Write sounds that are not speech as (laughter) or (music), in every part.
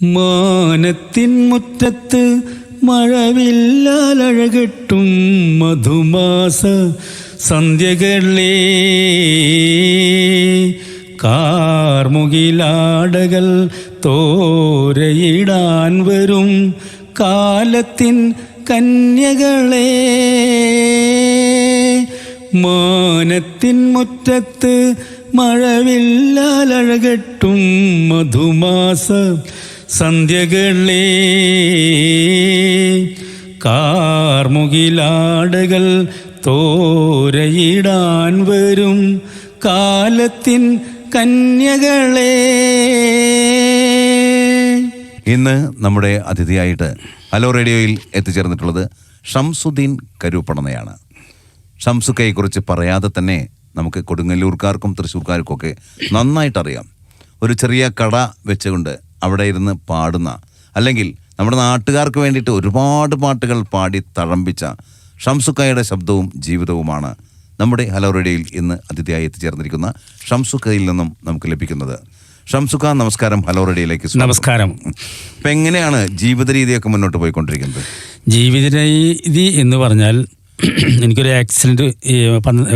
മാനത്തിൻ മുറ്റത്ത് മഴവില്ലാലഴകെട്ടും മധുമാസ സന്ധ്യകളേ കാർമുകിലാടകൾ തോരയിടാൻ വരും കാലത്തിൻ കന്യകളേ. മാനത്തിൻ മുറ്റത്ത് മഴവില്ലാലഴകെട്ടും മധുമാസ സന്ധ്യകളേ കാർമുകിലാടുകൾ തോരയിടാൻ വരും കാലത്തിൻ കന്യകളെ. ഇന്ന് നമ്മുടെ അതിഥിയായിട്ട് ഹലോ റേഡിയോയിൽ എത്തിച്ചേർന്നിട്ടുള്ളത് ഷംസുദ്ദീൻ കരുപ്പണനയാണ് ഷംസുക്കയെക്കുറിച്ച് പറയാതെ തന്നെ നമുക്ക് കൊടുങ്ങല്ലൂർക്കാർക്കും തൃശ്ശൂർക്കാർക്കും ഒക്കെ നന്നായിട്ടറിയാം. ഒരു ചെറിയ കട വെച്ചുകൊണ്ട് അവിടെ ഇരുന്ന് പാടുന്ന അല്ലെങ്കിൽ നമ്മുടെ നാട്ടുകാർക്ക് വേണ്ടിയിട്ട് ഒരുപാട് പാട്ടുകൾ പാടി തഴമ്പിച്ച ഷംസുക്കയുടെ ശബ്ദവും ജീവിതവുമാണ് നമ്മുടെ ഹലോ റേഡിയോയിൽ ഇന്ന് അതിഥിയായി എത്തിച്ചേർന്നിരിക്കുന്ന ഷംസുക്കയിൽ നിന്നും നമുക്ക് ലഭിക്കുന്നത്. ഷംസുക്ക നമസ്കാരം. ഹലോ റേഡിയോയിലേക്ക്. നമസ്കാരം. അപ്പം എങ്ങനെയാണ് ജീവിത രീതിയൊക്കെ മുന്നോട്ട് പോയിക്കൊണ്ടിരിക്കുന്നത്? ജീവിത രീതി എന്ന് പറഞ്ഞാൽ (clears throat) എനിക്കൊരു ആക്സിഡന്റ്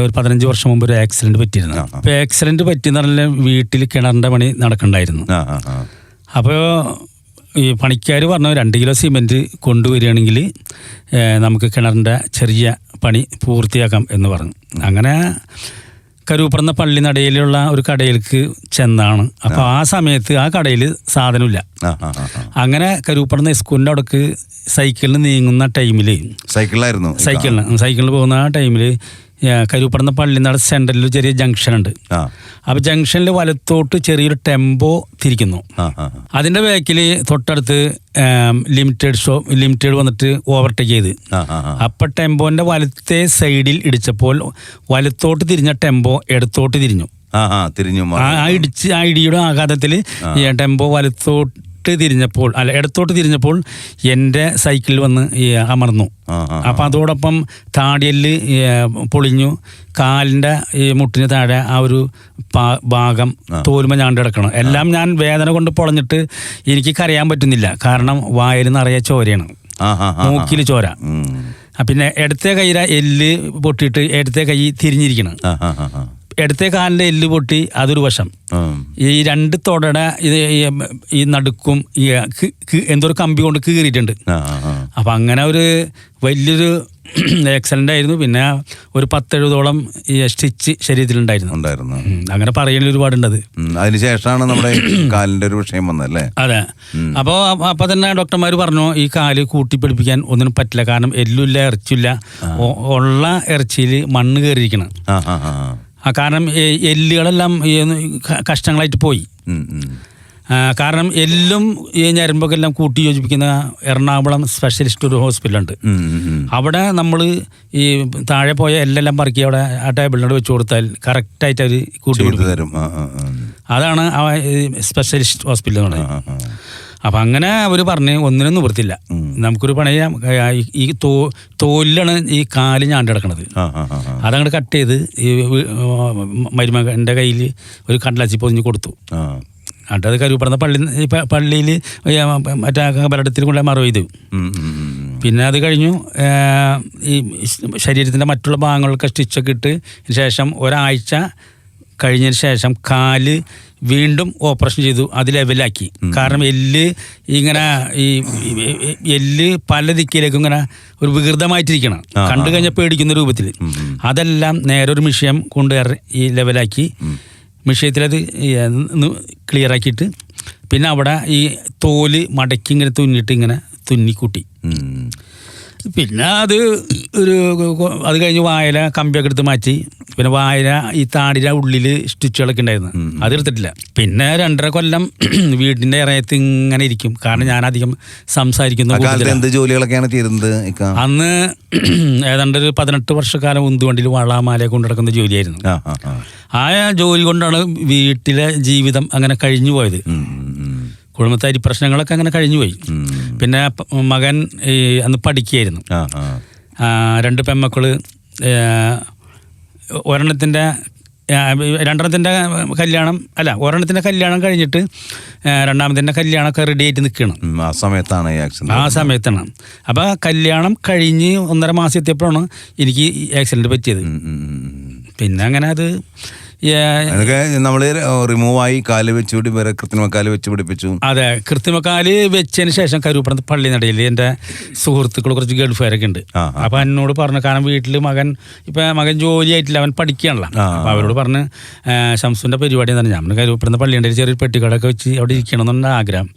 ഒരു പതിനഞ്ച് വർഷം മുമ്പ് ഒരു ആക്സിഡന്റ് പറ്റിയിരുന്നു. അപ്പോൾ ആക്സിഡന്റ് പറ്റിയെന്ന് പറഞ്ഞാൽ വീട്ടിൽ കിണറിന്റെ പണി നടക്കണ്ടായിരുന്നു. അപ്പോൾ ഈ പണിക്കാർ പറഞ്ഞു രണ്ട് കിലോ സിമെന്റ് കൊണ്ടുവരികയാണെങ്കിൽ നമുക്ക് കിണറിന്റെ ചെറിയ പണി പൂർത്തിയാക്കാം എന്ന് പറഞ്ഞു. അങ്ങനെ കരൂപ്പറന്ന പള്ളി നടയിലുള്ള ഒരു കടയിലേക്ക് ചെന്നാണ്. അപ്പോൾ ആ. സമയത്ത് ആ കടയിൽ സാധനമില്ല. അങ്ങനെ കരൂപ്പറന്ന സ്കൂളിന്റെ അവിടേക്ക് സൈക്കിളിന് നീങ്ങുന്ന ടൈമിൽ സൈക്കിളിലായിരുന്നു സൈക്കിളിന് സൈക്കിളിൽ പോകുന്ന ആ ടൈമിൽ കരൂപ്പറന്ന പള്ളിനട സെൻട്രലിൽ ഒരു ചെറിയ ജംഗ്ഷൻ ഉണ്ട്. അപ്പൊ അപ്പോൾ ജംഗ്ഷനിൽ വലത്തോട്ട് ചെറിയൊരു ടെമ്പോ തിരിക്കുന്നു. അതിന്റെ ബാക്കിൽ തൊട്ടടുത്ത് ലിമിറ്റഡ് ഷോ ലിമിറ്റഡ് വന്നിട്ട് ഓവർടേക്ക് ചെയ്ത്. അപ്പൊ ടെമ്പോന്റെ വലത്തെ സൈഡിൽ ഇടിച്ചപ്പോൾ വലത്തോട്ട് തിരിഞ്ഞ ടെമ്പോ ഇടത്തോട്ട് തിരിഞ്ഞു. തിരിഞ്ഞു ആ. ഇടിച്ച് ആ ഇടിയുടെ ആഘാതത്തിൽ ടെമ്പോ വലത്തോട്ട് തിരിഞ്ഞപ്പോൾ അല്ല ഇടത്തോട്ട് തിരിഞ്ഞപ്പോൾ എന്റെ സൈക്കിളിൽ വന്ന് അമർന്നു. അപ്പം അതോടൊപ്പം താടിയൽ പൊളിഞ്ഞു. കാലിന്റെ ഈ മുട്ടിന് താഴെ ആ ഒരു ഭാഗം തോലുമ ഞാണ്ട് കിടക്കണം. എല്ലാം ഞാൻ വേദന കൊണ്ട് പൊളഞ്ഞിട്ട് എനിക്ക് കരയാൻ പറ്റുന്നില്ല. കാരണം വായിൽ നിറയെ ചോരയാണ്. മൂക്കിൽ ചോര. പിന്നെ ഇടത്തെ കൈയിലെ എല്ല് പൊട്ടിയിട്ട് ഇടത്തെ കൈ തിരിഞ്ഞിരിക്കണം. ഇടത്തെ കാലിന്റെ എല്ല് പൊട്ടി അതൊരു വശം. ഈ രണ്ട് തൊടയുടെ ഇത് ഈ- നടുക്കും ഈ കി- കി- എന്തോ ഒരു കമ്പി കൊണ്ട് കീറിയിട്ടുണ്ട്. അപ്പം അങ്ങനെ ഒരു വലിയൊരു (clears throat) ആക്സിഡന്റ് ആയിരുന്നു. പിന്നെ ഒരു പത്തെഴുപതോളം ഈ സ്റ്റിച്ച് ശരീരത്തിലുണ്ടായിരുന്നു. ഉണ്ടായിരുന്നു. അങ്ങനെ പറയുന്ന ഒരുപാടുണ്ടത്. അതിനുശേഷമാണ് നമ്മുടെ (clears throat) കാലിന്റെ ഒരു വിഷയം വന്നല്ലേ അതെ. അപ്പോൾ അപ്പോൾ തന്നെ ഡോക്ടർമാർ പറഞ്ഞു ഈ കാൽ കൂട്ടിപ്പിടിപ്പിക്കാൻ ഒന്നിനും പറ്റില്ല. കാരണം എല്ലുമില്ല ഇറച്ചില്ല ഉള്ള ഇറച്ചിയിൽ മണ്ണ് കയറിയിരിക്കണം. കാരണം എല്ലുകളെല്ലാം ഈ ക- കഷ്ണങ്ങളായിട്ട് പോയി കാരണം എല്ലും ഈ ഞരമ്പൊക്കെ എല്ലാം കൂട്ടി യോജിപ്പിക്കുന്ന എറണാകുളം സ്പെഷ്യലിസ്റ്റ് ഒരു ഹോസ്പിറ്റലുണ്ട്. അവിടെ നമ്മൾ ഈ താഴെ പോയ എല്ലെല്ലാം പറക്കി അവിടെ ആ ടേബിളിനോട് വെച്ച് കൊടുത്താൽ കറക്റ്റായിട്ട് അവർ കൂട്ടി തരും. അതാണ് ആ സ്പെഷ്യലിസ്റ്റ് ഹോസ്പിറ്റൽ എന്ന് പറയുന്നത്. അപ്പം അങ്ങനെ അവർ പറഞ്ഞ് ഒന്നിനും നിവൃത്തില്ല നമുക്കൊരു പണി ചെയ്യാം ഈ- തോ തോലിലാണ് ഈ കാൽ ഞാണ്ടിടക്കണത്. അതങ്ങോട്ട് കട്ട് ചെയ്ത് ഈ മരുമകന്റെ കയ്യിൽ ഒരു കടലാച്ചി പൊതിഞ്ഞ് കൊടുത്തു. എന്നിട്ട് അത് കരുപ്പെടുന്ന പള്ളി പള്ളിയിൽ മറ്റേ ബലടത്തിൽ കൊണ്ട് മറവ് ചെയ്തു. പിന്നെ അത് കഴിഞ്ഞു ഈ ശരീരത്തിന്റെ മറ്റുള്ള ഭാഗങ്ങളൊക്കെ സ്റ്റിച്ചൊക്കെ ഇട്ട് ശേഷം ഒരാഴ്ച കഴിഞ്ഞതിന് ശേഷം കാൽ വീണ്ടും ഓപ്പറേഷൻ ചെയ്തു. അത് ലെവലാക്കി. കാരണം എല്ല് ഇങ്ങനെ ഈ എല്ല് പല ദിക്കിലേക്കും ഇങ്ങനെ ഒരു വികൃതമായിട്ടിരിക്കണം. കണ്ടു കഴിഞ്ഞാൽ പേടിക്കുന്ന രൂപത്തിൽ. അതെല്ലാം നേരെ ഒരു മിഷ്യം കൊണ്ട് ഈ ലെവലാക്കി. വിഷയത്തിലത് ക്ലിയർ ആക്കിയിട്ട് പിന്നെ അവിടെ ഈ തോൽ മടക്കി ഇങ്ങനെ തുന്നിട്ട് ഇങ്ങനെ തുന്നിക്കൂട്ടി. പിന്നെ അത് ഒരു അത് കഴിഞ്ഞ് വായല കമ്പിയൊക്കെ എടുത്ത് മാറ്റി. പിന്നെ വായന ഈ താടിയുടെ ഉള്ളിൽ സ്റ്റിച്ചുകളൊക്കെ ഉണ്ടായിരുന്നു. അത് എടുത്തിട്ടില്ല പിന്നെ രണ്ടര കൊല്ലം (clears throat) വീടിന്റെ ഇറയത്ത് ഇങ്ങനെ ഇരിക്കും. കാരണം ഞാൻ അധികം സംസാരിക്കുന്ന എന്ത് ജോലികളൊക്കെയാണ് അന്ന് (clears throat) ഏതാണ്ട് ഒരു പതിനെട്ട് വർഷക്കാലം ഉന്തുവണ്ടിയിൽ വളാമാല കൊണ്ട് നടക്കുന്ന ജോലിയായിരുന്നു. ആ ജോലി കൊണ്ടാണ് വീട്ടിലെ ജീവിതം അങ്ങനെ കഴിഞ്ഞു പോയത്. കുടുംബത്തെ അരി പ്രശ്നങ്ങളൊക്കെ അങ്ങനെ കഴിഞ്ഞു പോയി. പിന്നെ മകൻ അന്ന് പഠിക്കുകയായിരുന്നു രണ്ട് പെമ്മക്കൾ ഒരെണ്ണത്തിന്റെ രണ്ടെണ്ണത്തിന്റെ കല്യാണം അല്ല ഒരെണ്ണത്തിന്റെ കല്യാണം കഴിഞ്ഞിട്ട് രണ്ടാമത്തിന്റെ കല്യാണമൊക്കെ റെഡി ആയിട്ട് നിൽക്കണം. ആ സമയത്താണ് ആ സമയത്താണ്. അപ്പോൾ കല്യാണം കഴിഞ്ഞ് ഒന്നര മാസം എത്തിയപ്പോഴാണ് എനിക്ക് ആക്സിഡന്റ് പറ്റിയത്. പിന്നെ അങ്ങനെ അത് അതൊക്കെ നമ്മൾ റിമൂവ് ആയി കാൽ വെച്ച് പിടി വേറെ കൃത്രിമ കാൽ വെച്ച് പിടിപ്പിച്ചു. അതെ കൃത്രിമക്കാൽ വെച്ചതിന് ശേഷം കരൂപ്പുറത്ത് പള്ളി നടയിൽ എന്റെ സുഹൃത്തുക്കൾ കുറച്ച് ഗൾഫുകാരൊക്കെ ഉണ്ട്. അപ്പൊ എന്നോട് പറഞ്ഞു കാരണം വീട്ടിൽ മകൻ ഇപ്പൊ മകൻ ജോലി ആയിട്ടില്ല അവൻ പഠിക്കുകയാണല്ലോ. അപ്പൊ അവരോട് പറഞ്ഞ് ശംസുന്റെ പരിപാടി എന്ന് പറഞ്ഞാൽ ഞാൻ പള്ളി പള്ളിയുടെ ചെറിയ പെട്ടിക്കടയൊക്കെ വെച്ച് അവിടെ ഇരിക്കണം എന്നുള്ള ആഗ്രഹം.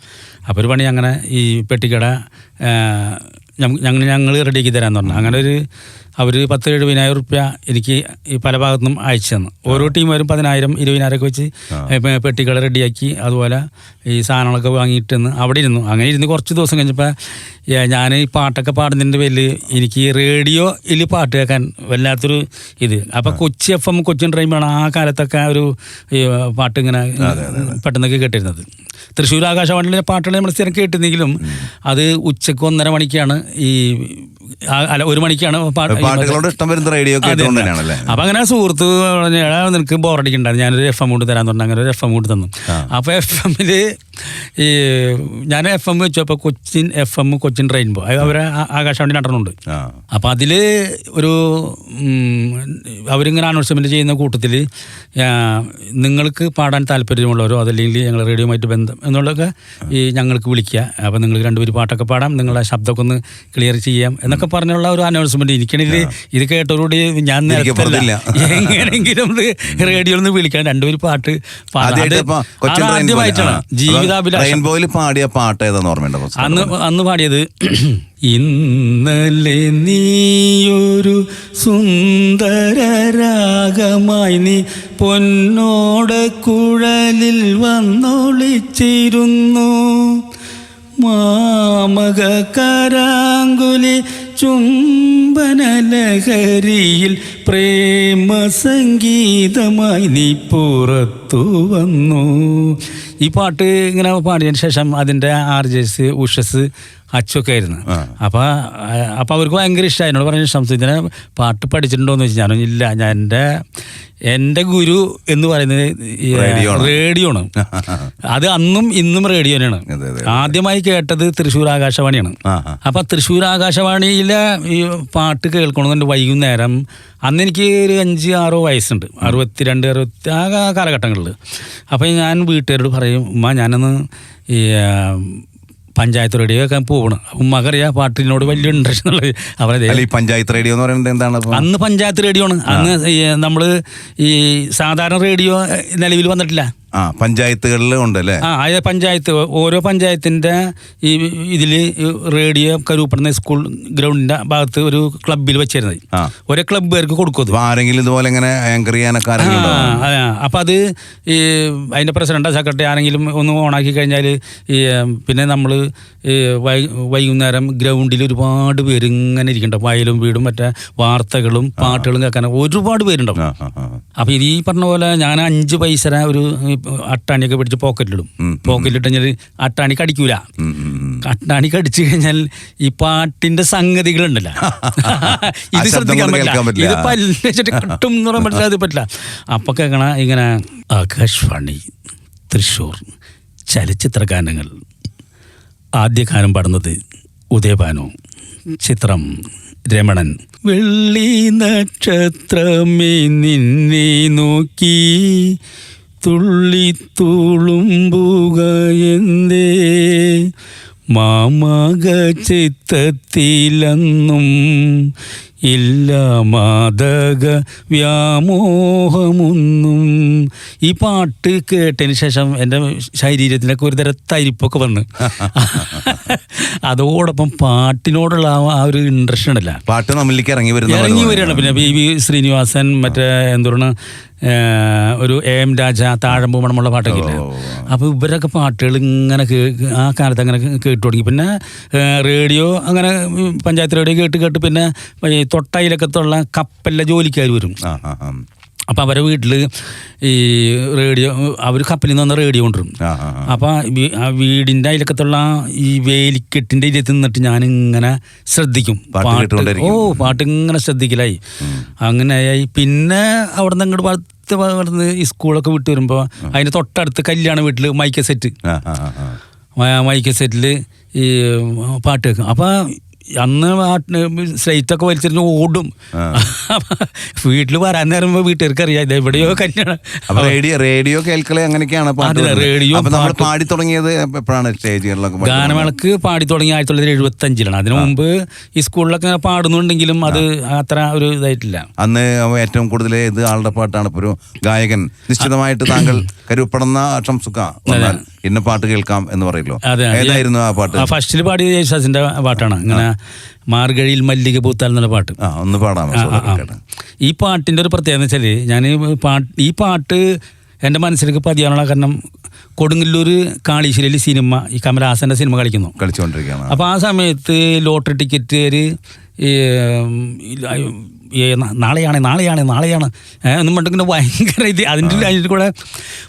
അപ്പോൾ ഒരു പണി അങ്ങനെ ഈ പെട്ടിക്കട ഞങ്ങൾ ഞങ്ങൾ റെഡിയാക്കി തരാമെന്ന് പറഞ്ഞു. അങ്ങനെ ഒരു അവർ പത്ത് എഴുപതിനായിരം റുപ്യ എനിക്ക് ഈ പല ഭാഗത്തുനിന്നും അയച്ചു തന്നു. ഓരോ ടീം വരും പതിനായിരം ഇരുപതിനായിരം ഒക്കെ വെച്ച് പെട്ടികൾ റെഡിയാക്കി അതുപോലെ ഈ സാധനങ്ങളൊക്കെ വാങ്ങിയിട്ടെന്ന് അവിടെ ഇരുന്നു. അങ്ങനെ ഇരുന്ന് കുറച്ച് ദിവസം കഴിഞ്ഞപ്പോൾ ഞാൻ ഈ പാട്ടൊക്കെ പാടുന്നതിന്റെ പേരിൽ എനിക്ക് റേഡിയോയിൽ പാട്ട് കേൾക്കാൻ വല്ലാത്തൊരു ഇത്. അപ്പോൾ കൊച്ചി എഫ് എം കൊച്ചിൻ ട്രെയിമാണ് ആ കാലത്തൊക്കെ ഒരു പാട്ട് ഇങ്ങനെ പെട്ടെന്നൊക്കെ കേട്ടിരുന്നത്. തൃശ്ശൂർ ആകാശവാണിയിലെ പാട്ടുകൾ നമ്മൾ സ്ഥിരം കേട്ടിരുന്നെങ്കിലും അത് ഉച്ചയ്ക്ക് ഒന്നര മണിക്കാണ് ഈ അല്ല ഒരു മണിക്കാണ് പാട്ടുകളോട് ഇഷ്ടം വരുന്ന റേഡിയോ അപ്പൊ അങ്ങനെ സുഹൃത്ത് പറഞ്ഞു, "എടാ, നിനക്ക് ബോറടിക്കണ്ടായിരുന്നു ഞാനൊരു എഫ് എം കൊണ്ട് തരാൻ പറഞ്ഞു അങ്ങനെ ഒരു എഫ് എം കൊണ്ട് തന്നു. അപ്പൊ എഫ് എമ്മിൽ ഈ ഞാൻ എഫ് എം വെച്ചു അപ്പൊ Cochin F M Cochin rainbow അത് അവരെ ആകാശവാണി നടനുണ്ട് ആ. അപ്പം അതിൽ ഒരു അവരിങ്ങനെ അനൗൺസ്മെന്റ് ചെയ്യുന്ന കൂട്ടത്തിൽ നിങ്ങൾക്ക് പാടാൻ താല്പര്യമുള്ളവരോ അതല്ലെങ്കിൽ ഞങ്ങൾ റേഡിയോയുമായിട്ട് ബന്ധം എന്നുള്ളതൊക്കെ ഈ ഞങ്ങൾക്ക് വിളിക്കുക. അപ്പം നിങ്ങൾ രണ്ടുപേർ പാട്ടൊക്കെ പാടാം. നിങ്ങളുടെ ശബ്ദമൊക്കെ ഒന്ന് ക്ലിയർ ചെയ്യാം എന്നൊക്കെ പറഞ്ഞുള്ള ഒരു അനൗൺസ്മെന്റ് എനിക്കാണെങ്കിൽ ഇത് കേട്ടതോടുകൂടി ഞാൻ എങ്ങനെയെങ്കിലും റേഡിയോയിൽ നിന്ന് വിളിക്കാൻ രണ്ടുപേര് പാട്ട് പാടാം. ആദ്യമായിട്ടാണ്. ജീവിതാഭിലാഷം റെയിൻബോയിൽ പാടിയ പാട്ട് ഏതാന്ന് ഓർമ്മയുണ്ടോ അന്ന് അന്ന് പാടിയത് (clears throat) ഇന്നലെ നീയൊരു സുന്ദര രാഗമായി നീ പൊന്നോട് കുഴലിൽ വന്നൊളിച്ചിരുന്നു. മാമക കരാങ്കുലി ചുംബനലഹരിയിൽ പ്രേമസംഗീതമായി നീ പുറത്തു വന്നു. ഈ പാട്ട് ഇങ്ങനെ പാടിയതിന് ശേഷം അതിന്റെ ആർജസ് ഉഷസ് അച്ചൊക്കെ ആയിരുന്നു അപ്പൊ അപ്പോൾ അപ്പോൾ അവർക്ക് ഭയങ്കര ഇഷ്ടമായി എന്നോട് പറഞ്ഞു സംസ്കൃതിനെ പാട്ട് പഠിച്ചിട്ടുണ്ടോ എന്ന് ഞാൻ ഇല്ല. ഞാൻ എന്റെ എന്റെ ഗുരു എന്ന് പറയുന്നത് റേഡിയോ ആണ്. (laughs) അത് അന്നും ഇന്നും റേഡിയോ തന്നെയാണ് ആദ്യമായി കേട്ടത് തൃശ്ശൂർ ആകാശവാണിയാണ്. അപ്പൊ തൃശ്ശൂർ ആകാശവാണിയിലെ ഈ പാട്ട് കേൾക്കണമെന്നുണ്ട് വൈകുന്നേരം. അന്ന് എനിക്ക് ഒരു അഞ്ച് ആറോ വയസ്സുണ്ട്. അറുപത്തിരണ്ട് അറുപത്തി ആ കാലഘട്ടങ്ങളിൽ അപ്പോൾ ഞാൻ വീട്ടുകാരോട് പറയും ഉമ്മ ഞാനൊന്ന് ഈ പഞ്ചായത്ത് റേഡിയോ ഒക്കെ പോകണം ഉമ്മക്കറിയാ പാട്ടിനോട് വലിയ ഇൻട്രസ്റ്റ് ഉള്ളത് അവരെ പഞ്ചായത്ത് റേഡിയോ എന്ന് പറയുന്നത് എന്താണ് അന്ന് പഞ്ചായത്ത് റേഡിയോ ആണ് അന്ന് നമ്മൾ ഈ സാധാരണ റേഡിയോ നിലവിൽ വന്നിട്ടില്ല. ആ പഞ്ചായത്തുകളിൽ ഉണ്ട് അല്ലേ ആ അതായത് പഞ്ചായത്ത് ഓരോ പഞ്ചായത്തിന്റെ ഈ ഇതിൽ റേഡിയോ കരൂപ്പെടുന്ന സ്കൂൾ ഗ്രൗണ്ടിന്റെ ഭാഗത്ത് ഒരു ക്ലബ്ബിൽ വെച്ചിരുന്നത്. ഓരോ ക്ലബ്ബുകാർക്ക് കൊടുക്കും ആരെങ്കിലും ഇതുപോലെ ഇങ്ങനെ ആങ്കർ ചെയ്യാനൊക്കെ അപ്പം അത് ഈ അതിന്റെ പ്രസിഡന്റ് സെക്രട്ടറി ആരെങ്കിലും ഒന്ന് ഓണാക്കി കഴിഞ്ഞാൽ ഈ പിന്നെ നമ്മൾ വൈകുന്നേരം ഗ്രൗണ്ടിൽ ഒരുപാട് പേര് ഇങ്ങനെ ഇരിക്കുന്നുണ്ടാവും വയലും വീടും മറ്റേ വാർത്തകളും പാട്ടുകളും കേൾക്കാൻ ഒരുപാട് പേരുണ്ടാവും. അപ്പൊ ഇത് ഈ പറഞ്ഞ പോലെ ഞാൻ അഞ്ച് പൈസ ഒരു അട്ടാണിയൊക്കെ പിടിച്ച് പോക്കറ്റിലിടും. പോക്കറ്റിലിട്ട് കഴിഞ്ഞാൽ അട്ടാണി കടിക്കൂല. അട്ടാണി കടിച്ചു കഴിഞ്ഞാൽ ഈ പാട്ടിന്റെ സംഗതികളുണ്ടല്ലോ. ഇത് ശ്രദ്ധിക്കാൻ പറ്റില്ല. പറ്റില്ല. ഇത് പല്ലിച്ചിട്ട് കിട്ടും എന്ന് പറയാൻ പറ്റില്ല. അത് പറ്റില്ല. അപ്പൊ കേൾക്കണ ഇങ്ങനെ ആകാശവാണി തൃശ്ശൂർ ചലച്ചിത്ര ഗാനങ്ങൾ. ആദ്യ ഗാനം പാടുന്നത് ഉദയഭാനു. ചിത്രം രമണൻ. വെള്ളി നക്ഷത്രമേ നിന്നെ നോക്കി. തുള്ളി തുളുമ്പുക എന്തേ മാമക ചിത്തത്തിലന്നും ഇല്ല മാതക വ്യാമോഹമൊന്നും. ഈ പാട്ട് കേട്ടതിന് ശേഷം എന്റെ ശരീരത്തിനൊക്കെ ഒരു തരം തരിപ്പൊക്കെ വന്ന്. (laughs) അതോടൊപ്പം പാട്ടിനോടുള്ള ആ- ഒരു ഇൻട്രസ്റ്റ് ഉണ്ടല്ല. പാട്ട് നമ്മളിലേക്ക് ഇറങ്ങി വരുന്ന ഇറങ്ങി വരികയാണ്. പിന്നെ ബി വി ശ്രീനിവാസൻ മറ്റേ എന്താണ് ഒരു എ എം രാജ താഴമ്പൂ മണമുള്ള പാട്ടൊക്കെ ഇല്ലേ? അപ്പോൾ ഇവരൊക്കെ പാട്ടുകൾ ഇങ്ങനെ കേ ആ കാലത്ത് അങ്ങനെ കേട്ടു തുടങ്ങി. പിന്നെ റേഡിയോ അങ്ങനെ പഞ്ചായത്ത് റേഡിയോ കേട്ട് കേട്ട് പിന്നെ തൊട്ടയിലൊക്കത്തുള്ള കപ്പലിലെ ജോലിക്കാർ വരും. അപ്പൊ അവരെ വീട്ടിൽ ഈ റേഡിയോ അവർ കപ്പലിൽ നിന്ന് വന്ന റേഡിയോ കൊണ്ടുവരും. അപ്പൊ ആ, വീടിന്റെ വീടിന്റെ അതിലൊക്കത്തുള്ള ഈ വേലിക്കെട്ടിന്റെ ഇതിൽ നിന്നിട്ട് ഞാൻ ഇങ്ങനെ ശ്രദ്ധിക്കും. പാട്ട് ഓ പാട്ട് ഇങ്ങനെ ശ്രദ്ധിക്കലായി അങ്ങനെയായി. പിന്നെ അവിടെ നിന്ന് അങ്ങോട്ട് പത്ത് പറഞ്ഞ് ഈ സ്കൂളൊക്കെ വിട്ട് വരുമ്പോൾ അതിന്റെ തൊട്ടടുത്ത് കല്യാണ വീട്ടിൽ മൈക്ക സെറ്റ് മൈക്ക സെറ്റിൽ മൈക്ക് സെറ്റിൽ ഈ പാട്ട് കേൾക്കും. അപ്പോൾ അന്ന് പാട്ടിന് സ്ലൈറ്റൊക്കെ വലിച്ചിരുന്ന് ഓടും. (laughs) വീട്ടിൽ വരാൻ നേരുമ്പോൾ വീട്ടുകാർക്ക് അറിയാം ഇത് എവിടെയോ കല്യാണം. റേഡിയോ റേഡിയോ കേൾക്കലേ അങ്ങനെയൊക്കെയാണ്. റേഡിയോ. പാടി തുടങ്ങിയത് എപ്പോഴാണ് സ്റ്റേജുകളിലൊക്കെ? ഗാനമേളക്ക് പാടി തുടങ്ങി ആയിരത്തി തൊള്ളായിരത്തി എഴുപത്തി അഞ്ചിലാണ് അതിനു മുമ്പ് ഈ സ്കൂളിലൊക്കെ ഇങ്ങനെ പാടുന്നുണ്ടെങ്കിലും അത് അത്ര ഒരു ഇതായിട്ടില്ല. അന്ന് ഏറ്റവും കൂടുതൽ ഇത് ആളുടെ പാട്ടാണ്. ഇപ്പൊ ഒരു ഗായകൻ നിശ്ചിതമായിട്ട് താങ്കൾ കരുപ്പെടുന്ന ഷംസുക്ക ഇന്ന പാട്ട് കേൾക്കാം എന്ന് പറയല്ലോ അതെ ഏതായിരുന്നു ആ പാട്ട്? ഫസ്റ്റിൽ പാടിയ യേശുദാസിന്റെ പാട്ടാണ്. ഇങ്ങനെ മാർഗഴിയിൽ മല്ലിക പൂത്താൽ എന്നുള്ള പാട്ട്. ഒന്ന് ഈ പാട്ടിന്റെ ഒരു പ്രത്യേകത എന്ന് വെച്ചാൽ ഞാൻ പാട്ട് ഈ പാട്ട് എന്റെ മനസ്സിലേക്ക് പതിയാനുള്ള കാരണം കൊടുങ്ങല്ലൂർ കാളീശ്വരയിൽ സിനിമ ഈ കമലഹാസന്റെ സിനിമ കളിക്കുന്നു. കളിച്ചുകൊണ്ടിരിക്കുകയാണ്. അപ്പോൾ ആ സമയത്ത് ലോട്ടറി ടിക്കറ്റ് നാളെയാണ് നാളെയാണ് നാളെയാണ്. എന്നും പറഞ്ഞിങ്ങനെ ഭയങ്കര ഇത്. അതിന്റെ അതിന്റെ കൂടെ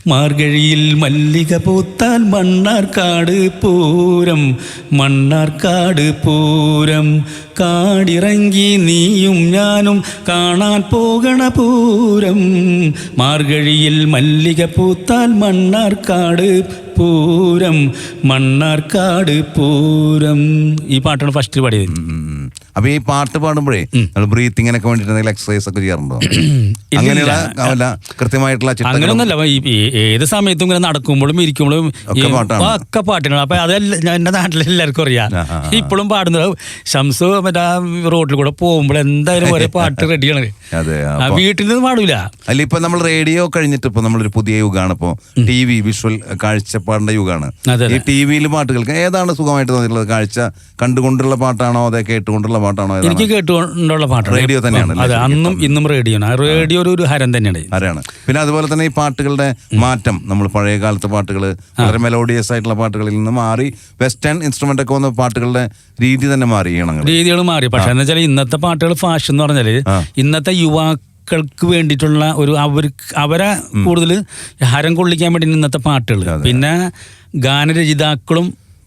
മാർഗഴിയിൽ മല്ലിക പൂത്താൽ മണ്ണാർക്കാട് പൂരം മണ്ണാർക്കാട് പൂരം. കാടിറങ്ങി നീയും ഞാനും കാണാൻ പോകണ പൂരം. മാർഗഴിയിൽ മല്ലിക പൂത്താൽ മണ്ണാർക്കാട് പൂരം മണ്ണാർക്കാട് പൂരം. ഈ പാട്ടാണ് ഫസ്റ്റ് പാടിയത്. അപ്പൊ ഈ പാട്ട് പാടുമ്പോഴേ നമ്മൾ ബ്രീത്തിങ്ങിനൊക്കെ വേണ്ടിട്ട് എന്തെങ്കിലും എക്സസൈസ് ഒക്കെ ചെയ്യാറുണ്ടോ. (clears throat) അങ്ങനെയുള്ള വല്ല കൃത്യമായിട്ടുള്ള അങ്ങനെയൊന്നുമല്ല ഏത് സമയത്തും ഇങ്ങനെ നടക്കുമ്പോഴും ഇരിക്കുമ്പോഴും ഒക്കെ പാട്ടിനാണ് അപ്പൊ അതെല്ലാം എന്റെ നാട്ടിൽ എല്ലാവർക്കും അറിയാം. ഇപ്പോഴും പാടുന്നത് ഷംസ് മറ്റേ റോഡിൽ കൂടെ പോകുമ്പോൾ എന്തായാലും ഒരേ പാട്ട് റെഡിയാണ് (laughs) അതെ വീട്ടിൽ നിന്ന് പാടൂല. അല്ല ഇപ്പൊ നമ്മൾ റേഡിയോ കഴിഞ്ഞിട്ട് ഇപ്പൊ നമ്മളൊരു പുതിയ യുഗമാണ് ഇപ്പോ ടി വി വിഷ്വൽ കാഴ്ചപ്പാടിന്റെ യുഗമാണ് അതെ, ഈ ടി വിയിൽ പാട്ട് കേൾക്കാൻ ഏതാണ് സുഖമായിട്ട് തോന്നിയിട്ടുള്ളത്? കാഴ്ച കണ്ടുകൊണ്ടുള്ള പാട്ടാണോ? അതെ കേട്ടുകൊണ്ടുള്ള പാട്ടാണോ? എനിക്ക് കേട്ടുകൊണ്ടുള്ള പാട്ടാണ്. റേഡിയോ തന്നെയാണ് അതെ അന്നും ഇന്നും റേഡിയോ റേഡിയോ ഒരു ഹരം തന്നെയാണ്. ഹരാണ് പിന്നെ അതുപോലെ തന്നെ ഈ പാട്ടുകളുടെ മാറ്റം. നമ്മൾ പഴയ കാലത്തെ പാട്ടുകൾ വളരെ മെലോഡിയസ് ആയിട്ടുള്ള പാട്ടുകളിൽ നിന്ന് മാറി വെസ്റ്റേൺ ഇൻസ്ട്രുമെന്റ് ഒക്കെ വന്ന പാട്ടുകളുടെ രീതി തന്നെ മാറി രീതികൾ മാറി. പക്ഷെ എന്ന് വെച്ചാൽ ഇന്നത്തെ പാട്ടുകൾ ഫാഷൻ എന്ന് പറഞ്ഞാൽ ഇന്നത്തെ ഇന്നത്തെ യുവാക്കൾക്ക് വേണ്ടിയിട്ടുള്ള ഒരു അവർക്ക് അവരെ കൂടുതൽ ഹരം കൊള്ളിക്കാൻ വേണ്ടി ഇന്നത്തെ പാട്ടുകൾ. പിന്നെ ഗാനരചിതാക്കളും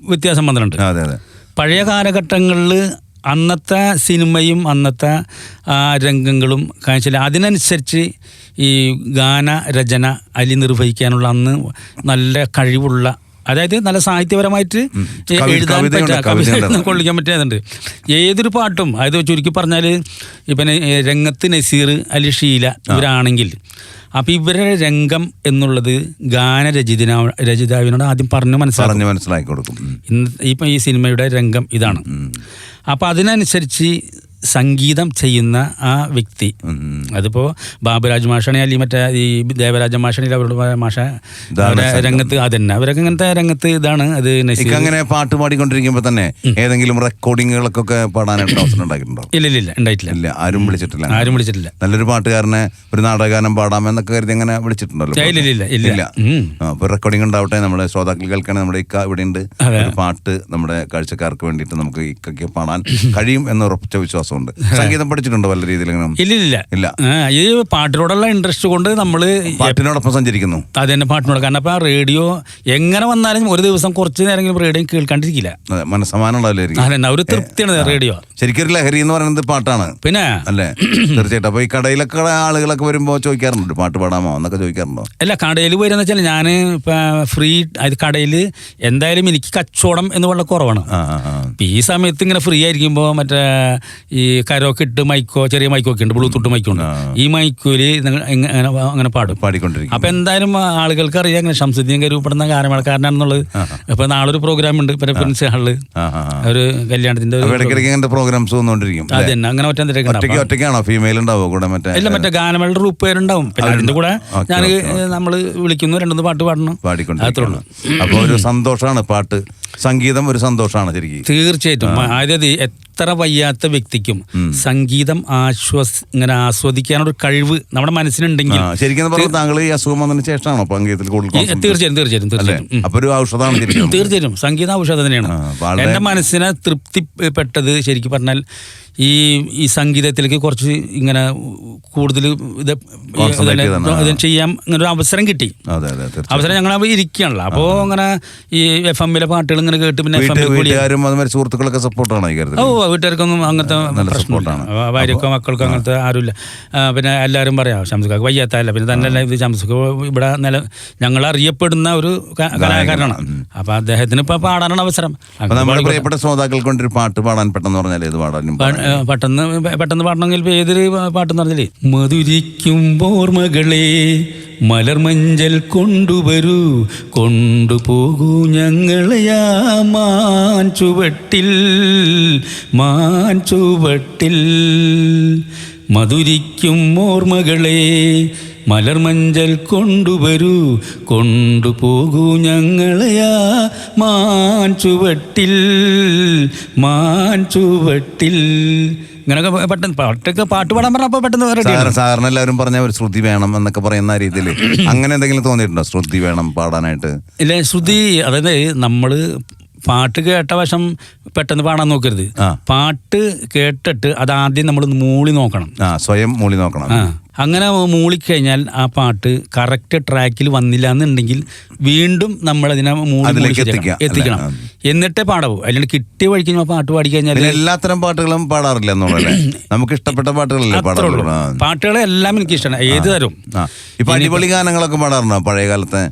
വ്യത്യാസം വന്നിട്ടുണ്ട്. പഴയ കാലഘട്ടങ്ങളിൽ അന്നത്തെ സിനിമയും അന്നത്തെ ആ, രംഗങ്ങളും കാണിച്ചാൽ അതിനനുസരിച്ച് ഈ ഗാനരചന അലി നിർവഹിക്കാനുള്ള അന്ന് നല്ല കഴിവുള്ള അതായത് നല്ല സാഹിത്യപരമായിട്ട് എഴുതാൻ പറ്റാ പറ്റുക കവിത കൊള്ളിക്കാൻ പറ്റാതുണ്ട് ഏതൊരു പാട്ടും അതായത് ചുരുക്കി പറഞ്ഞാൽ ഇപ്പം രംഗത്ത് നസീർ അലി ഷീല ഇവരാണെങ്കിൽ. അപ്പം ഇവരുടെ രംഗം എന്നുള്ളത് ഗാനരചിതന രചിതാവിനോട് ആദ്യം പറഞ്ഞു മനസ്സിലാക്കി. മനസ്സിലാക്കി കൊടുക്കും. ഇന്ന് ഇപ്പം ഈ സിനിമയുടെ രംഗം ഇതാണ്. ഉം. അപ്പം അതിനനുസരിച്ച് സംഗീതം ചെയ്യുന്ന ആ വ്യക്തി. അതിപ്പോ അതിപ്പോൾ ബാബുരാജ് മാഷാണെ അല്ലെങ്കിൽ മറ്റേ ഈ ദേവരാജ മാഷാണെങ്കിൽ അവരുടെ മാഷ. രംഗത്ത് അതന്നെ. അവരൊക്കെ ഇങ്ങനത്തെ രംഗത്ത് ഇതാണ് അത് അങ്ങനെ പാട്ട് പാടിക്കൊണ്ടിരിക്കുമ്പോ തന്നെ ഏതെങ്കിലും റെക്കോർഡിങ്ങുകളൊക്കെ പാടാനായിട്ട് അവസരം ഉണ്ടാക്കിയിട്ടുണ്ടോ ഇല്ല ഇല്ല ഉണ്ടായിട്ടില്ല. ഇല്ല ആരും വിളിച്ചിട്ടില്ല. ആരും വിളിച്ചിട്ടില്ല. നല്ലൊരു പാട്ടുകാരനെ ഒരു നാടകഗാനം പാടാമെന്നൊക്കെ കരുതി അങ്ങനെ വിളിച്ചിട്ടുണ്ടല്ലോ ഇല്ല, ഇല്ല, ഇല്ല, അപ്പൊ റെക്കോർഡിംഗ് ഉണ്ടാവട്ടെ. നമ്മുടെ ശ്രോതാക്കൾ കേൾക്കണേ നമ്മുടെ ഇക്ക ഇവിടെ ഉണ്ട് പാട്ട് നമ്മുടെ കാഴ്ചക്കാർക്ക് വേണ്ടിയിട്ട് നമുക്ക് ഇക്കയ്ക്ക് പാടാൻ കഴിയും എന്ന് ഉറപ്പിച്ച വിശ്വാസമുണ്ട് സംഗീതം പഠിച്ചിട്ടുണ്ടോ വല്ല രീതിയിൽ ഇല്ലില്ല. ഇല്ല. ഈ പാട്ടിനോടുള്ള ഇൻട്രസ്റ്റ് കൊണ്ട് നമ്മൾ പാട്ടിനോടൊപ്പം സഞ്ചരിക്കുന്നു. അത് തന്നെ പാട്ടിനോട്. കാരണം അപ്പം റേഡിയോ എങ്ങനെ വന്നാലും ഒരു ദിവസം കുറച്ച് നേരമെങ്കിലും റേഡിയോ കേൾക്കാണ്ടിരിക്കില്ല. അതെ, മനസ്സമാനം ഉണ്ടാവില്ലായിരിക്കും അതന്നെ ഒരു തൃപ്തിയാണ് റേഡിയോ. ശരിക്കും ലഹരി എന്ന് പറയുന്നത് പാട്ടാണ്. പിന്നെ? അല്ലേ? തീർച്ചയായിട്ടും. അപ്പൊ ഈ കടയിലൊക്കെ ആളുകളൊക്കെ വരുമ്പോ ചോദിക്കാറുണ്ട് പാട്ട് പാടാമോ? എന്നൊക്കെ ചോദിക്കാറുണ്ടോ? അല്ല കടയിൽ വരുന്ന വെച്ചാൽ ഞാൻ ഫ്രീ അത് കടയിൽ എന്തായാലും എനിക്ക് കച്ചവടം എന്ന് വളരെ കുറവാണ്. ഈ സമയത്ത് ഇങ്ങനെ ഫ്രീ ആയിരിക്കുമ്പോൾ മറ്റേ ഈ കരോക്കെ ഇട്ട് മൈക്കോ ചെറിയ മൈക്കോ ഒക്കെ ഉണ്ട് ബ്ലൂടൂത്ത് മൈക്കോ ഉണ്ട് ഈ മൈക്കോയിൽ അങ്ങനെ പാടും. പാടിക്കൊണ്ടിരിക്കും. അപ്പൊ എന്തായാലും ആളുകൾക്ക് അറിയാം അങ്ങനെ ഷംസുദ്ദീൻ കരുപ്പെടുന്ന കാരണമാണെന്നുള്ളത് അപ്പൊ നാളെ ഒരു പ്രോഗ്രാം ഉണ്ട് പ്രിൻസ് ഹാളിൽ. ഒരു കല്യാണത്തിന്റെ ഇടയ്ക്കിടയ്ക്ക് പ്രോഗ്രാംസ് വന്നുകൊണ്ടിരിക്കും അത് തന്നെ അങ്ങനെ ഒറ്റ ഒറ്റയ്ക്കാണോ? ഫീമെയിൽ ഉണ്ടാവോ കൂടെ മറ്റേ? ഇല്ല മറ്റേ ഗാനമേളയുടെ ഗ്രൂപ്പ് പേരുണ്ടാവും. പിന്നെ അതിന്റെ കൂടെ ഞാൻ നമ്മൾ നമ്മൾ വിളിക്കുന്നു രണ്ടു പാട്ട് പാടണം. പാടിക്കൊണ്ടിരിക്കുന്നു. അപ്പൊ ഒരു സന്തോഷമാണ് പാട്ട്. സംഗീതം ഒരു സന്തോഷമാണ് ശരിക്കും. തീർച്ചയായിട്ടും. അതായത് എത്ര വയ്യാത്ത വ്യക്തിക്കും സംഗീതം ആശ്വസ് ഇങ്ങനെ ആസ്വദിക്കാനുള്ള ഒരു കഴിവ് നമ്മുടെ മനസ്സിനുണ്ടെങ്കിൽ ശരിക്കും താങ്കൾ ഈ അസുഖം വന്നതിന് ശേഷമാണോ സംഗീതത്തിൽ കൂടുതൽ? തീർച്ചയായും തീർച്ചയായും തീർച്ചയായും. അപ്പൊ ഒരു ഔഷധമാണ് തീർച്ചയായും. സംഗീത ഔഷധം തന്നെയാണ്. എന്റെ എന്റെ മനസ്സിനെ തൃപ്തിപ്പെട്ടത് ശരിക്കും പറഞ്ഞാൽ ഈ ഈ സംഗീതത്തിലേക്ക് കുറച്ച് ഇങ്ങനെ കൂടുതൽ ഇത്. ഇത് ചെയ്യാൻ ഇങ്ങനെ ഒരു അവസരം കിട്ടി. അവസരം ഞങ്ങൾ അപ്പോൾ ഇരിക്കുകയാണല്ലോ. അപ്പോൾ അങ്ങനെ ഈ എഫ് എമ്മിലെ പാട്ടുകൾ ഇങ്ങനെ കേട്ട് പിന്നെ സുഹൃത്തുക്കളൊക്കെ സപ്പോർട്ടാണ് ഓ വീട്ടുകാർക്കൊന്നും അങ്ങനത്തെ support ഭാര്യക്കോ മക്കൾക്കോ അങ്ങനത്തെ ആരുമില്ല. പിന്നെ എല്ലാവരും പറയാം ഷംസുഖാക്ക് വയ്യാത്തല്ല പിന്നെ തന്നെ ഇത് ശംസുക്ക് ഇവിടെ നില ഞങ്ങൾ അറിയപ്പെടുന്ന ഒരു കലാകാരനാണ്. അപ്പൊ അദ്ദേഹത്തിന് ഇപ്പൊ പാടാനാണ് അവസരം. നമ്മുടെ പ്രിയപ്പെട്ട ശ്രോതാക്കൾക്ക് വേണ്ടി ഒരു പാട്ട് പാടാൻ പെട്ടെന്ന് പറഞ്ഞാൽ ഏത് പാടാനും പെട്ടെന്ന് പെട്ടെന്ന് പാടണമെങ്കിൽ ഏതൊരു പാട്ടെന്ന് പറഞ്ഞില്ലേ മധുരിക്കും ഓർമ്മകളെ മലർമഞ്ചൽ കൊണ്ടുവരൂ കൊണ്ടുപോകൂ ഞങ്ങളെ മാൻ ചുവട്ടിൽ മാൻ ചുവട്ടിൽ. മധുരിക്കും ഓർമ്മകളെ മലർമഞ്ചൽ കൊണ്ടുവരൂ കൊണ്ടുപോകൂ ഞങ്ങളെയാ മാൻചുവട്ടിൽ മാൻചുവട്ടിൽ മാൻ ചുവട്ടിൽ. ഇങ്ങനൊക്കെ പെട്ടെന്ന് പാട്ടൊക്കെ പാട്ട് പാടാൻ പറഞ്ഞപ്പോൾ പെട്ടെന്ന് റെഡി സാറിന് എല്ലാവരും പറഞ്ഞ ഒരു ശ്രുതി വേണം എന്നൊക്കെ പറയുന്ന രീതിയിൽ അങ്ങനെ എന്തെങ്കിലും തോന്നിയിട്ടുണ്ടോ? ശ്രുതി വേണം പാടാനായിട്ട്. ഇല്ല ശ്രുതി അതായത് നമ്മൾ പാട്ട് കേട്ട വശം പെട്ടെന്ന് പാടാൻ നോക്കരുത്. പാട്ട് കേട്ടിട്ട് അത് ആദ്യം നമ്മൾ മൂളി നോക്കണം. ആ സ്വയം മൂളി നോക്കണം. ആ. അങ്ങനെ മൂളിക്കഴിഞ്ഞാൽ ആ പാട്ട് കറക്റ്റ് ട്രാക്കിൽ വന്നില്ല എന്നുണ്ടെങ്കിൽ വീണ്ടും നമ്മൾ അതിനെ മൂളി എത്തിക്കണം? എന്നിട്ടേ പാടാവൂ. അല്ലെങ്കിൽ കിട്ടിയ വഴിക്ക് പാട്ട് പാടി കഴിഞ്ഞാൽ എല്ലാത്തരം പാട്ടുകളും പാടാറില്ല (clears throat) നമുക്ക് ഇഷ്ടപ്പെട്ട പാട്ടുകളല്ലേ പാടാറുള്ളൂ. പാട്ടുകളെ എല്ലാം എനിക്ക് ഇഷ്ടമാണ് ഏത് തരും? ഇപ്പൊ അടിപൊളി ഗാനങ്ങളൊക്കെ പാടാറുണ്ടോ? പഴയ കാലത്തെ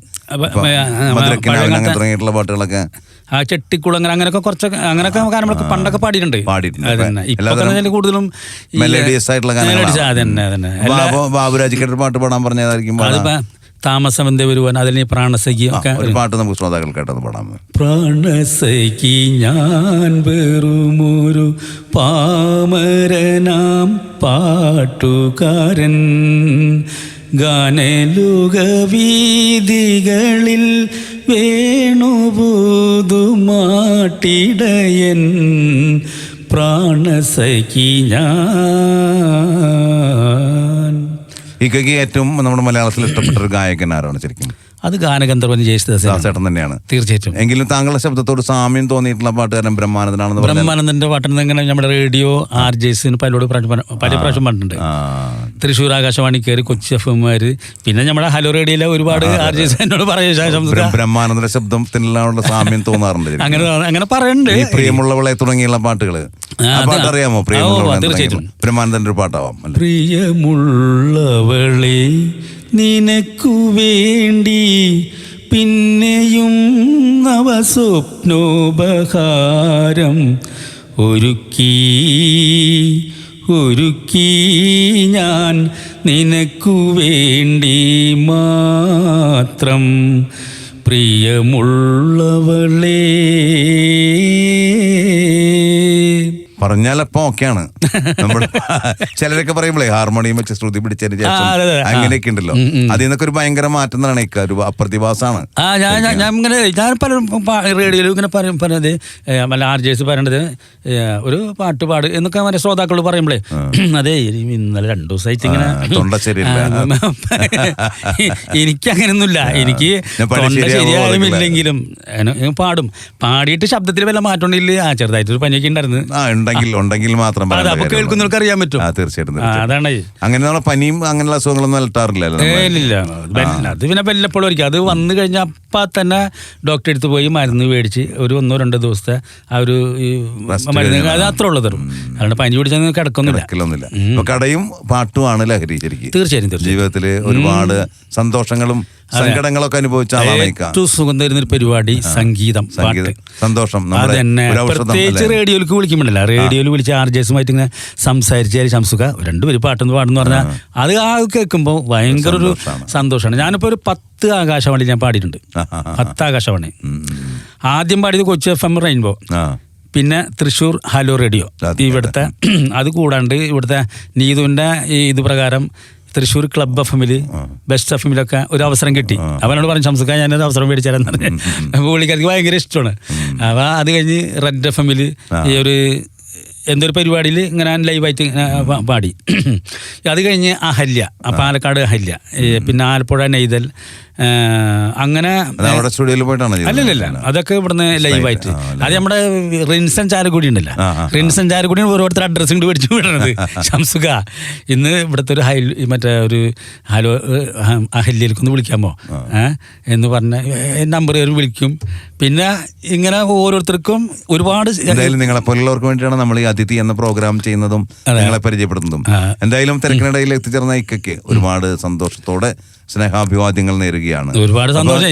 തുടങ്ങിയിട്ടുള്ള പാട്ടുകളൊക്കെ? ആ ചെട്ടിക്കുളങ്ങര അങ്ങനെയൊക്കെ കുറച്ചൊക്കെ അങ്ങനെയൊക്കെ ഗാനങ്ങളൊക്കെ പണ്ടൊക്കെ പാടിയിട്ടുണ്ട്. പാടിയിട്ടുണ്ട്. കൂടുതലും മെലഡിയസ് ആയിട്ടുള്ള അതന്നെ അതന്നെ. എല്ലാ- ബാബു ബാബുരാജിക്കേട്ടൊരു പാട്ട് പാടാൻ പറഞ്ഞതായിരിക്കും. താമസം എന്തേ വരുവാൻ അതിന് പ്രാണസഖി ഒരു പാട്ട് നമുക്ക് ശ്രോതാക്കൾ കേട്ടത് പാടാം. പ്രാണസഖി ഞാൻ വെറുമൊരു പാമരനാം പാട്ടുകാരൻ. ഗാനലുക വീതികളിൽ വേണുബോധുമാട്ടിടയൻ പ്രാണസഖി ഞാൻ ഇക്കയ്ക്ക് ഏറ്റവും നമ്മുടെ മലയാളത്തിൽ ഇഷ്ടപ്പെട്ട ഒരു ഗായകൻ ആരാണ് ശരിക്കും? അത് ഗാനഗന്ധർവൻ ജയിച്ചത് ദാസേട്ടൻ തന്നെയാണ്. തീർച്ചയായിട്ടും. എങ്കിലും താങ്കളുടെ ശബ്ദത്തോട് സാമ്യം തോന്നിയിട്ടുള്ള പാട്ടുകാരൻ ബ്രഹ്മാനന്ദനാണെന്ന് ബ്രഹ്മാനന്ദന്റെ പാട്ടിന് ഇങ്ങനെ നമ്മുടെ റേഡിയോ ആർ ജെ സിന് പലരോട് പല പ്രാവശ്യം പറഞ്ഞിട്ടുണ്ട്. തൃശ്ശൂർ ആകാശവാണി കയറി കൊച്ചി എഫ് എമ്മാര് പിന്നെ നമ്മുടെ ഹലോ റേഡിയോയിലെ ഒരുപാട് ആർ ജെ സി എന്നോട് പറയും ബ്രഹ്മാനന്ദന്റെ ശബ്ദത്തിനുള്ള സാമ്യം തോന്നാറുണ്ട് അങ്ങനെ അങ്ങനെ പറയുന്നുണ്ട് പ്രിയമുള്ളവളെ തുടങ്ങിയുള്ള പാട്ടുകൾ അറിയാമോ? പ്രിയമുള്ള തീർച്ചയായിട്ടും. ബ്രഹ്മാനന്ദന്റെ ഒരു പാട്ടാവാം. അല്ലേ? പ്രിയമുള്ളവളെ നിനക്കു വേണ്ടി പിന്നെയും നവസ്വപ്നോപഹാരം ഒരുക്കി ഒരുക്കി ഞാൻ നിനക്കു വേണ്ടി മാത്രം പ്രിയമുള്ളവളേ. പറഞ്ഞാലപ്പോ ഓക്കെയാണ്. നമ്മൾ ചിലരൊക്കെ പറയുമ്പോഴേ ഹാർമോണിയം വെച്ച് ശ്രുതി പിടിച്ചതിന് ശേഷം. അങ്ങനെയൊക്കെ ഉണ്ടല്ലോ. അതിൽ നിന്നൊക്കെ ഒരു ഭയങ്കര മാറ്റം എന്നാണ് ഒരു അപ്രതിഭാസമാണ് ആ ഞാൻ ഞാൻ ഇങ്ങനെ ഞാൻ പലരും റേഡിയോയിൽ ഇങ്ങനെ പറയും പറഞ്ഞത് വല്ല ആർ ജെ എസ് പറയണത് ഒരു പാട്ട് പാട് എന്നൊക്കെ മറ്റേ ശ്രോതാക്കൾ പറയുമ്പോഴേ അതെ ഇനി ഇന്നലെ രണ്ടു ദിവസമായിട്ട് ഇങ്ങനെ. എനിക്ക് അങ്ങനെയൊന്നുമില്ല എനിക്ക് തൊണ്ട ശരിയായുമില്ലെങ്കിലും പാടും. പാടിയിട്ട് ശബ്ദത്തിൽ വല്ല മാറ്റം ഉണ്ടെങ്കിൽ ആ ചെറുതായിട്ടൊരു പനിയൊക്കെ ഉണ്ടായിരുന്നു. ഉണ്ടെങ്കിൽ ഉണ്ടെങ്കിൽ മാത്രം അത് അപ്പൊ കേൾക്കുന്നവർക്ക് അറിയാൻ പറ്റും. ആ തീർച്ചയായിട്ടും ആ, തീർച്ചയായിട്ടും. അതാണ്. അങ്ങനെ നമ്മളെ പനിയും അങ്ങനെയുള്ള അസുഖങ്ങളൊന്നും അലട്ടാറില്ലല്ലോ നമ്മൾ. ബെല്ല- അത് പിന്നെ വല്ലപ്പോഴും അത് വന്നു കഴിഞ്ഞാൽ അപ്പം തന്നെ ഡോക്ടറെ അടുത്ത് പോയി മരുന്ന് മേടിച്ച് ഒരു ഒന്നോ രണ്ടോ ദിവസത്തെ ആ ഒരു ഈ മരുന്ന് അത് അത്ര ഉള്ളത് തരും. അതുകൊണ്ട് പനി പിടിച്ചാൽ കിടക്കൊന്നുമില്ല കിടക്കലൊന്നുമില്ല. അപ്പൊ കടയും പാട്ടുമാണ് ലഹരി ശരിക്കും? തീർച്ചയായും തീർച്ചയായും ജീവിതത്തിൽ ഒരുപാട് സന്തോഷങ്ങളും സങ്കടങ്ങളൊക്കെ അനുഭവിച്ച ഏറ്റവും സുഖം തരുന്ന ഒരു പരിപാടി സംഗീതം സന്തോഷം. അതന്നെ. പ്രത്യേകിച്ച്? റേഡിയോയിലേക്ക് വിളിക്കുമ്പോഴല്ല റേഡിയോയിൽ വിളിച്ച് ആർ ജെ എസുമായിട്ട് ഇങ്ങനെ സംസാരിച്ചാൽ ശംസുക രണ്ടുപേര് പാട്ടെന്ന് പാടുന്നു പറഞ്ഞാൽ അത് ആ കേൾക്കുമ്പോൾ ഭയങ്കര ഒരു സന്തോഷാണ്. സന്തോഷമാണ് ഞാനിപ്പോൾ ഒരു പത്ത് ആകാശവാണി ഞാൻ പാടിയിട്ടുണ്ട്. പത്ത് ആകാശവാണി. ആദ്യം പാടിയത് കൊച്ചി എഫ് എം റെയിൻബോ. പിന്നെ തൃശ്ശൂർ ഹലോ റേഡിയോ. ഇവിടുത്തെ (clears throat) അത് കൂടാണ്ട് ഇവിടുത്തെ നീതുവിന്റെ ഈ ഇത് പ്രകാരം തൃശ്ശൂർ ക്ലബ് എഫ് എമ്മിൽ ബെസ്റ്റ് എഫ് എമ്മിലൊക്കെ ഒരു അവസരം കിട്ടി. അവനോട് പറഞ്ഞു സംസ്കാരം ഞാനൊരു അവസരം മേടിച്ചാലെന്ന് പറഞ്ഞു. പുള്ളിക്കാർക്ക് ഭയങ്കര ഇഷ്ടമാണ്. അപ്പോൾ അത് കഴിഞ്ഞ് റെഡ് എഫ് എമ്മിൽ ഈ ഒരു എന്തൊരു പരിപാടിയിൽ ഇങ്ങനെ ലൈവായിട്ട് പാടി. അത് കഴിഞ്ഞ് അഹല്യ ആ പാലക്കാട് അഹല്യ പിന്നെ ആലപ്പുഴ നെയ്തൽ അങ്ങനെ അവിടെ സ്റ്റുഡിയോയിൽ പോയിട്ടാണ് അല്ല അല്ലല്ല അതൊക്കെ ഇവിടുന്ന് ലൈവായിട്ട് അത് നമ്മുടെ റിൻസൻ ചാരക്കുടി ഉണ്ടല്ല. റിൻസൻ ചാരക്കുടി ഓരോരുത്തർ അഡ്രസ്സ് കൊണ്ട് മേടിച്ചു വിടണത്. (laughs) ഷംസുക ഇന്ന് ഇവിടുത്തെ ഒരു ഹൈ മറ്റേ ഒരു ഹലോ അഹല്യയിലേക്ക് ഒന്ന് വിളിക്കാമോ എന്ന് പറഞ്ഞ നമ്പർ വിളിക്കും. പിന്നെ ഇങ്ങനെ ഓരോരുത്തർക്കും ഒരുപാട് എന്തായാലും നിങ്ങളെ പോലുള്ളവർക്ക് വേണ്ടിയാണ് നമ്മൾ ഈ അതിഥി എന്ന പ്രോഗ്രാം ചെയ്യുന്നതും നിങ്ങളെ പരിചയപ്പെടുന്നതും. എന്തായാലും തിരക്കിനിടയിൽ എത്തിച്ചേർന്ന ഇക്കയ്ക്ക് ഒരുപാട് സന്തോഷത്തോടെ സ്നേഹാഭിവാദ്യങ്ങൾ നേരുകയാണ്. ഒരുപാട് സന്തോഷം.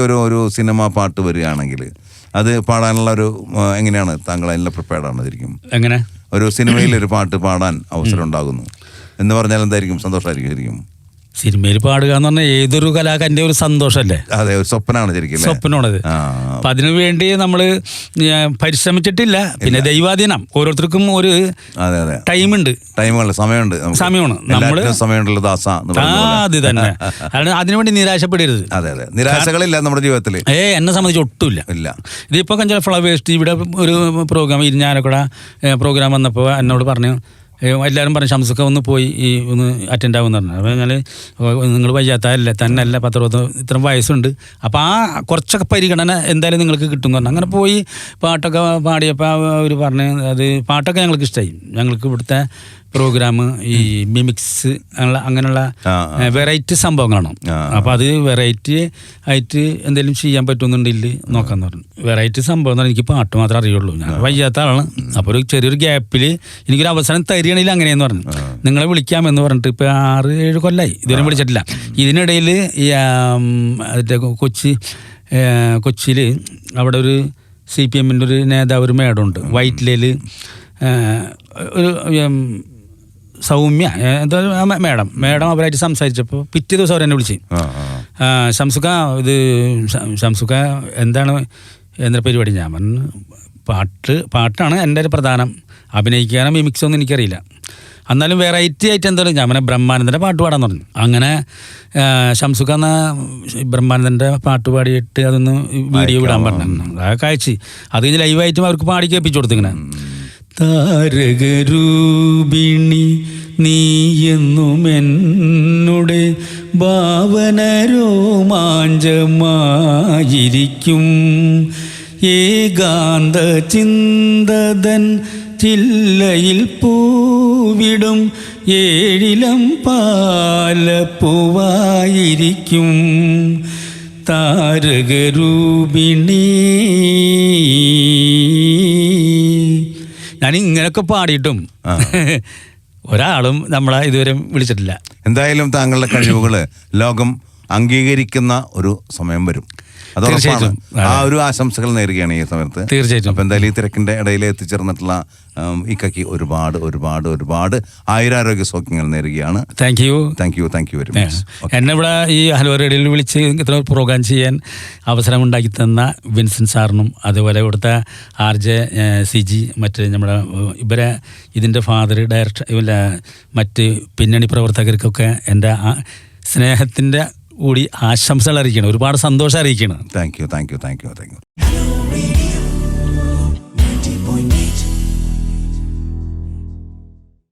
ഒരു ഒരു സിനിമ പാട്ട് വരികയാണെങ്കിൽ അത് പാടാനുള്ള ഒരു എങ്ങനെയാണ് താങ്കൾ അതിനുള്ള പ്രിപ്പയർഡ് ആണ് ശരിക്കും? എങ്ങനെ? ഒരു സിനിമയിൽ (clears throat) ഒരു പാട്ട് പാടാൻ അവസരം ഉണ്ടാകുന്നു. എന്ന് പറഞ്ഞാൽ എന്തായിരിക്കും? സന്തോഷമായിരിക്കും ശരിക്കും. സിനിമയിൽ പാടുക എന്ന് പറഞ്ഞാൽ ഏതൊരു കലാകാരന്റെ ഒരു സന്തോഷമല്ലേ? അതെ ഒരു സ്വപ്നമാണ് ശരിക്കും? സ്വപ്നമാണത്. അപ്പം അതിനു വേണ്ടി നമ്മൾ പരിശ്രമിച്ചിട്ടില്ല. പിന്നെ ദൈവാധീനം. ഓരോരുത്തർക്കും ഒരു ടൈമുണ്ട്. ടൈമുണ്ട് സമയമുണ്ട്. സമയമാണ്. എല്ലാത്തിനും സമയമുണ്ടല്ലോ ദാസ. അത് തന്നെ. കാരണം അതിനുവേണ്ടി നിരാശപ്പെടരുത്. അതെ അതെ. നിരാശകളില്ല നമ്മുടെ ജീവിതത്തിൽ ഏ എന്നെ സംബന്ധിച്ച് ഒട്ടുമില്ല. ഇല്ല. ഇതിപ്പോൾ കഞ്ചാൽ ഫ്ലവേഴ്സ് ഇവിടെ ഒരു പ്രോഗ്രാം ഇരിഞ്ഞാലക്കുട പ്രോഗ്രാം വന്നപ്പോൾ എന്നോട് പറഞ്ഞു എല്ലാവരും പറഞ്ഞു ഷംസൊക്കെ ഒന്ന് പോയി ഈ ഒന്ന് അറ്റൻഡ് ആവും പറഞ്ഞു. അപ്പോൾ ഞാൻ നിങ്ങൾ വയ്യാത്തല്ലേ തന്നെ അല്ല പത്തറുപത് ഇത്ര വയസ്സുണ്ട്. അപ്പോൾ ആ കുറച്ചൊക്കെ പരിഗണന എന്തായാലും നിങ്ങൾക്ക് കിട്ടും പറഞ്ഞു. അങ്ങനെ പോയി പാട്ടൊക്കെ പാടിയപ്പോൾ അവർ പറഞ്ഞു അത് പാട്ടൊക്കെ ഞങ്ങൾക്ക് ഇഷ്ടമായി ഞങ്ങൾക്ക് ഇവിടുത്തെ പ്രോഗ്രാം ഈ മിമിക്സ് അങ്ങനെയുള്ള. വെറൈറ്റി സംഭവങ്ങളാണ്. അപ്പോൾ അത് വെറൈറ്റി ആയിട്ട് എന്തെങ്കിലും ചെയ്യാൻ പറ്റുന്നുണ്ടെങ്കിൽ നോക്കാന്ന് പറഞ്ഞു. വെറൈറ്റി സംഭവം എന്ന് പറഞ്ഞാൽ എനിക്ക് പാട്ട് മാത്രമേ അറിയുള്ളൂ. ഞാൻ വയ്യാത്ത ആളാണ്. അപ്പോൾ ഒരു ചെറിയൊരു ഗ്യാപ്പിൽ എനിക്കൊരു അവസരം തരികയാണെങ്കിൽ അങ്ങനെയെന്ന് പറഞ്ഞു. നിങ്ങളെ വിളിക്കാമെന്ന് പറഞ്ഞിട്ട് ഇപ്പോൾ ആറ് ഏഴ് കൊല്ലായി. ഇതുവരെ വിളിച്ചിട്ടില്ല. ഇതിനിടയിൽ കൊച്ചി കൊച്ചിയിൽ അവിടെ ഒരു സി പി എമ്മിന്റെ ഒരു നേതാവ് ഒരു മേഡമുണ്ട് വൈറ്റ്ലയിൽ ഒരു സൗമ്യ മേഡം മേഡം അവരായിട്ട് സംസാരിച്ചപ്പോൾ പിറ്റേ ദിവസം അവരെന്നെ വിളിച്ച്. ശംസുഖ ഇത് ശംസുഖ എന്താണ് എന്താ പരിപാടി? ഞാൻ പറഞ്ഞു പാട്ട് പാട്ടാണ് എന്റെ ഒരു പ്രധാനം. അഭിനയിക്കാനും മിമിക്സ് ഒന്നും എനിക്കറിയില്ല. എന്നാലും വെറൈറ്റി ആയിട്ട് എന്തായാലും ഞാൻ പറഞ്ഞ ബ്രഹ്മാനന്ദന്റെ പാട്ട് പാടാൻ തുടങ്ങി അങ്ങനെ ശംസുഖ എന്ന ബ്രഹ്മാനന്ദന്റെ പാട്ട് പാടിയിട്ട് അതൊന്ന് വീഡിയോ വിടാൻ പറഞ്ഞു. അതൊക്കെ അയച്ച് അത് കഴിഞ്ഞ് ലൈവായിട്ടും അവർക്ക് പാടി കേൾപ്പിച്ചു കൊടുത്തു ഇങ്ങനെ. താരകരൂപിണി നീയെന്നുമെന്നുടെ ഭാവനരോമാഞ്ചമായിരിക്കും. ഭാവന രോമാഞ്ചമായിരിക്കും ഏകാന്ത ചിന്തതൻ ചില്ലയിൽ പൂവിടും ഏഴിലം പാലപ്പൂവായിരിക്കും. താരകരൂപിണി ഞാൻ ഇങ്ങനെയൊക്കെ പാടിയിട്ടും (laughs) ഒരാളും നമ്മളെ ഇതുവരെ വിളിച്ചിട്ടില്ല എന്തായാലും താങ്കളുടെ കഴിവുകൾ ലോകം അംഗീകരിക്കുന്ന ഒരു സമയം വരും. തീർച്ചയായിട്ടും. ആ ഒരു ആശംസകൾ നേരുകയാണ് ഈ സമയത്ത്. തീർച്ചയായിട്ടും. അപ്പൊ എന്തായാലും ഈ തിരക്കിന്റെ ഇടയിൽ എത്തിച്ചേർന്നിട്ടുള്ള ഈ ഇക്കയ്ക്ക് ഒരുപാട് ഒരുപാട് ഒരുപാട് ആയുരാരോഗ്യ സൗഖ്യങ്ങൾ നേരുകയാണ്. Thank you thank you thank you very much എന്നെ ഇവിടെ ഈ ഹലോ റേഡിയോയിൽ വിളിച്ച് ഇത്ര പ്രോഗ്രാം ചെയ്യാൻ അവസരം ഉണ്ടാക്കി തന്ന വിൻസൻ സാറിനും അതുപോലെ ഇവിടുത്തെ ആർ ജെ സി ജി മറ്റ് നമ്മുടെ ഇവരെ ഇതിന്റെ ഫാദർ ഡയറക്ടർ മറ്റ് പിന്നണി പ്രവർത്തകർക്കൊക്കെ എന്റെ സ്നേഹത്തിന്റെ സ്നേഹത്തിന്റെ കൂടി ആശംസകൾ അറിയിക്കണം. ഒരുപാട് സന്തോഷം അറിയിക്കണം. Thank you thank you thank you thank you